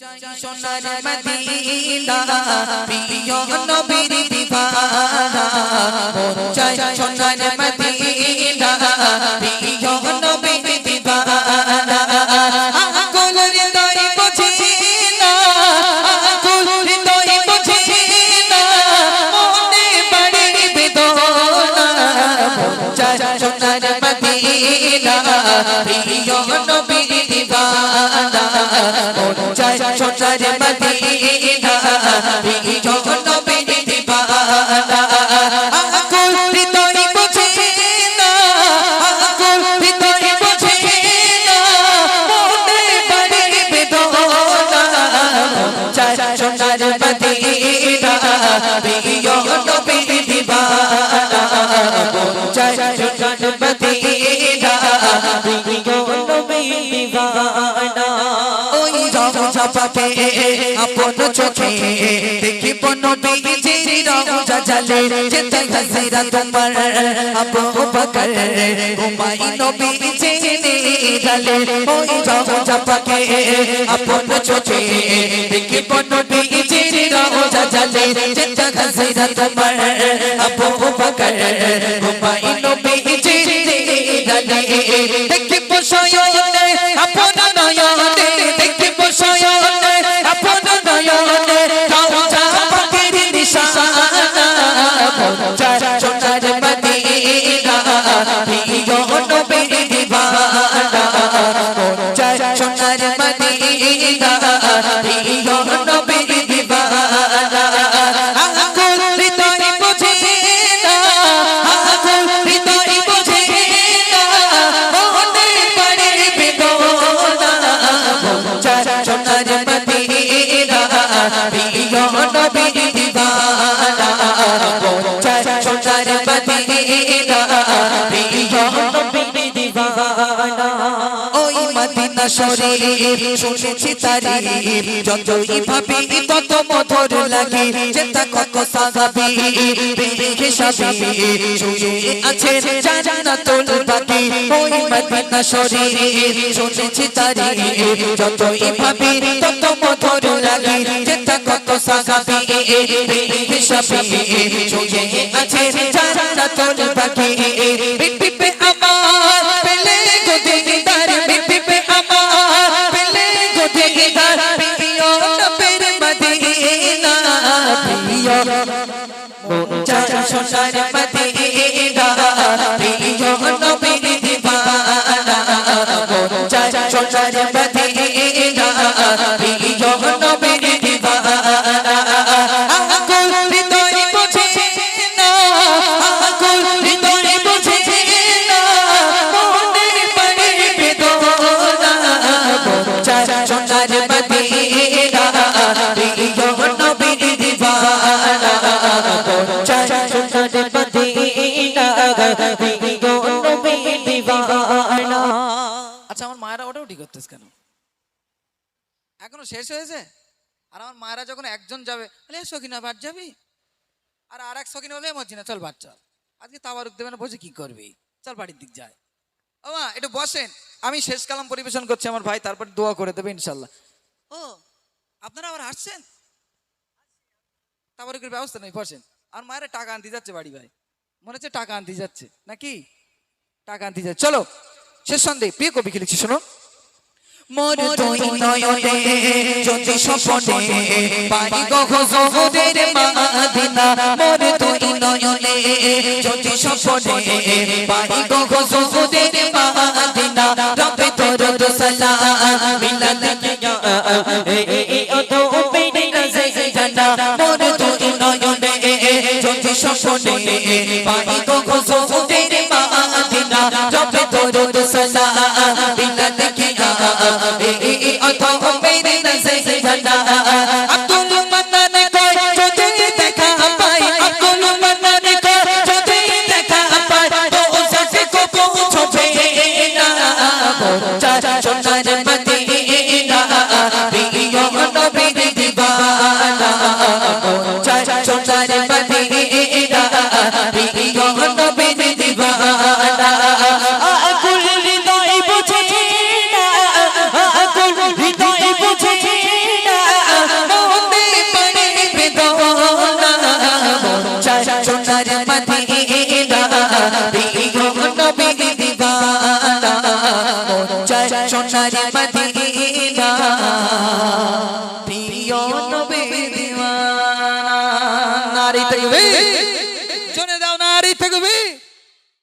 সোনার মদিনা প্রিয় নবীর দিবানা মন চাই সোনার মদিনা প্রিয় নবীর দিবানা আকুল হৃদয় বুঝি বুঝি না মনে বড়ি বেদনা চাই সোনার মদিনা প্রিয় নবীর দিবানা চাই সোনার মদিনা রওজা আপন চোখে দেখি বন বীজির রওজা জালে যেতে হাসিরা তোমার আবু বকর। ঘুমাই নবী জেনে জালে ওই রওজা পাকে আপন চোখে দেখি বন বীজির রওজা জালে যেতে হাসিরা তোমার আবু বকর। ঘুমাই নবী জেনে জালে দেখি প্রিয় নবীর মদিনা শরীর শুনেছি তারিফ। যতই ভাবি তত মধুর লাগে, যেটা কত সাগাবি হিসাবে। শুয়ে আছে জান্নাতুল বাকি, ওই মদিনা শরীর শুনেছি তারিফ। যতই ভাবি তত মধুর লাগে, যেটা কত সাগাবি হিসাবে। শুয়ে আছে জান্নাতুল বাকি আচ্ছা আমার মায়েরা ওটা উঠি করতেছ কেন? এখনও শেষ হয়েছে? আর আমার মায়েরা যখন একজন যাবে বলে "এ, সখিনা বাদ যাবি? আর আর এক সখিনা বলে মরছি চল বাদ চল। আজকে তাবারুক দেবে না বসে কি করবি? চল বাড়ির দিক যায়। ও মা একটু বসেন। আমি শেষ কালাম পরিবেশন করছি আমার ভাই তারপর দোয়া করে দেবে ইনশাল্লাহ। ও আপনারা আবার আসছেন তাবারুকের ব্যবস্থা নেই বসেন। আর মায়েরা টাকা আনতে যাচ্ছে বাড়ি ভাই। মনে হচ্ছে টাকা আনতে যাচ্ছে। নাকি? টাকা আনতে যাচ্ছে। চলো শেষ সন্দেহ প্রিয় কবি কি লিখছি শোনো? মোর দুই নয়নে যদি স্বপনে পাই গো হুজুরের মাদিনা। মোর দুই নয়নে যদি স্বপনে পাই গো হুজুরের মাদিনা। রবে তোর সালাম মিলাদ কিয়া পাই সোনার মদিনা